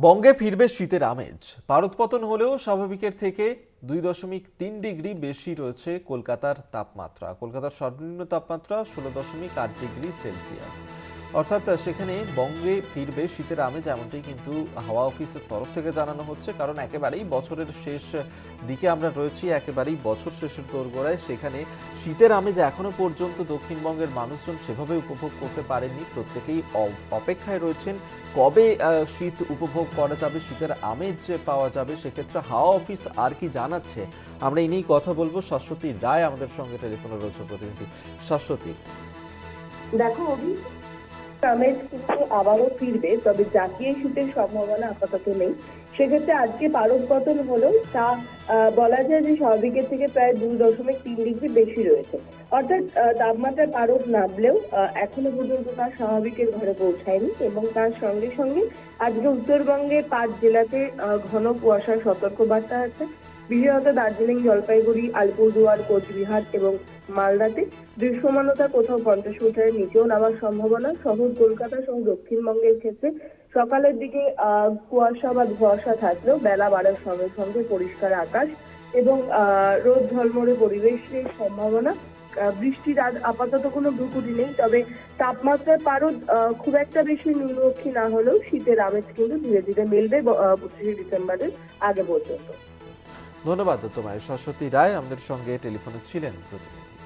বঙ্গে ফিরবে শীতের আমেজ। পারদপতন হলেও স্বাভাবিকের থেকে দুই দশমিক তিন ডিগ্রি বেশি রয়েছে কলকাতার তাপমাত্রা। কলকাতার সর্বনিম্ন তাপমাত্রা ষোলো দশমিক আট ডিগ্রি সেলসিয়াস। অর্থাৎ সেখানে বঙ্গে ফিরবে শীতের আমেজ এমনটাই কিন্তু হাওয়া অফিসের তরফ থেকে জানানো হচ্ছে। কারণ, একেবারেই বছরের শেষ দিকে আমরা রয়েছি, একেবারেই বছর শেষের দোরগোড়ায়। সেখানে শীতের আমেজ এখনও পর্যন্ত দক্ষিণবঙ্গের মানুষজন সেভাবে উপভোগ করতে পারেননি। প্রত্যেকেই অপেক্ষায় রয়েছেন, কবে শীত উপভোগ করা যাবে, শীতের আমেজ পাওয়া যাবে, সেক্ষেত্রে হাওয়া অফিস আর কি জানাচ্ছে? আমরা এই নিয়েই কথা বলব। শাশ্বতী রায় আমাদের সঙ্গে টেলিফোনে রয়েছে প্রতিনিধি। শাশ্বতী। দেখো আমেজ কিন্তু আবারও ফিরবে তবে জাতীয় শীতের সম্ভাবনা আপাতত নেই। সেক্ষেত্রে আজকে পারদ পতন হলেও তা বলা যায় যে স্বাভাবিকের থেকে প্রায় দুই দশমিক তিন ডিগ্রি বেশি রয়েছে। অর্থাৎ আহ, তাপমাত্রার পারদ নামলেও এখনও পর্যন্ত তার স্বাভাবিকের ঘরে পৌঁছায়নি এবং তার সঙ্গে সঙ্গে আজকে উত্তরবঙ্গের পাঁচ জেলাতে ঘন কুয়াশার সতর্কবার্তা আছে। বিশেষত দার্জিলিং, জলপাইগুড়ি, আলিপুরদুয়ার, কোচবিহার এবং মালদাতে দৃশ্যমানতা কোথাও পঞ্চাশ মিটারের নিচেও নামার সম্ভাবনা। শহর, কলকাতা সহ দক্ষিণবঙ্গের ক্ষেত্রে সকালের দিকে কুয়াশা বা ধোয়াশা থাকলেও বেলা বাড়ার সঙ্গে সঙ্গে পরিষ্কার আকাশ এবং রোদ ঝলমলে পরিবেশের সম্ভাবনা। বৃষ্টির আপাতত কোনো ভ্রুকুটি নেই, তবে তাপমাত্রার পারদ খুব একটা বেশি নিম্নমুখী না হলেও শীতের আমেজ কিন্তু ধীরে ধীরে মিলবে পঁচিশে ডিসেম্বরের আগে পর্যন্ত। ধন্যবাদ তোমায় সরস্বতী রায় আমাদের সঙ্গে টেলিফোনে ছিলেন প্রতিনিধি